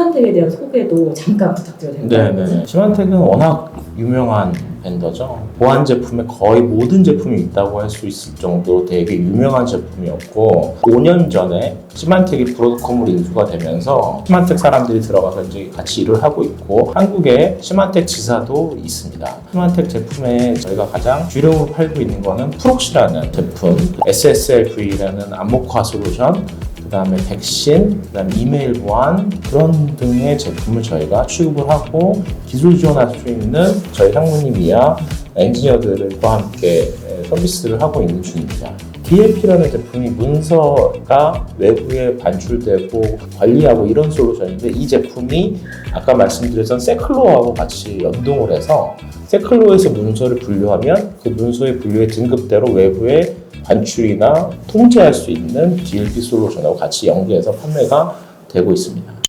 시만텍에 대한 소개도 잠깐 부탁드려도 될까요? 네네. 시만텍은 워낙 유명한 벤더죠. 보안 제품에 거의 모든 제품이 있다고 할 수 있을 정도로 되게 유명한 제품이었고 5년 전에 시만텍이 브로드컴으로 인수가 되면서 시만텍 사람들이 들어가서 이제 같이 일을 하고 있고 한국에 시만텍 지사도 있습니다. 시만텍 제품에 저희가 가장 주력으로 팔고 있는 거는 프록시라는 제품, SSLV라는 암목화 솔루션, 그 다음에 백신, 그 다음에 이메일 보안 그런 등의 제품을 저희가 취급을 하고 기술 지원할 수 있는 저희 상무님이야 엔지니어들과 함께 서비스를 하고 있는 중입니다. DLP라는 제품이 문서가 외부에 반출되고 관리하고 이런 솔루션인데 이 제품이 아까 말씀드렸던 세클로하고 같이 연동을 해서 세클로에서 문서를 분류하면 그 문서의 분류의 등급대로 외부에 반출이나 통제할 수 있는 DLP 솔루션하고 같이 연계해서 판매가 되고 있습니다.